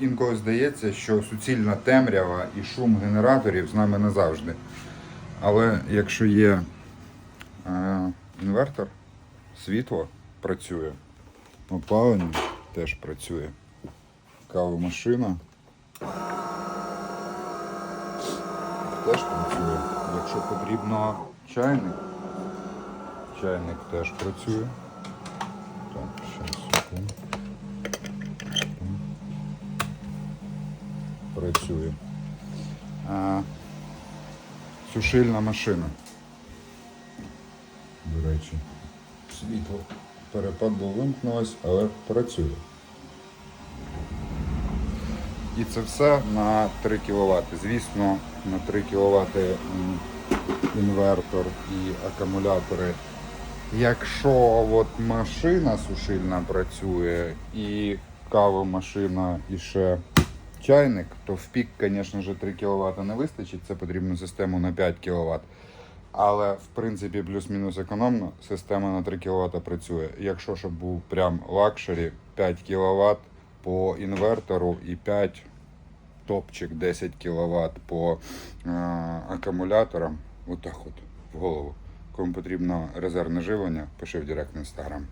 Інколи здається, що суцільна темрява і шум генераторів з нами назавжди. Але якщо є е, інвертор, світло працює, опалення теж працює. Кавомашина теж працює. Якщо потрібно чайник, чайник теж працює. Так, ще Працює. А, сушильна машина. До речі, світло перепадло вимкнулось, але працює. І це все на 3 кВт. Звісно, на 3 кВт інвертор і акумулятори. Якщо от машина сушильна працює і кавомашина і ще чайник, то в пік, звісно ж, 3 кВт не вистачить, це потрібно систему на 5 кВт. Але в принципі плюс-мінус економно система на 3 кВт працює. Якщо щоб був прям лакшері 5 кВт по інвертору і 5 топчик 10 кВт по е, акумуляторам, отак от в голову. Кому потрібно резервне живлення, пиши в директ інстаграм.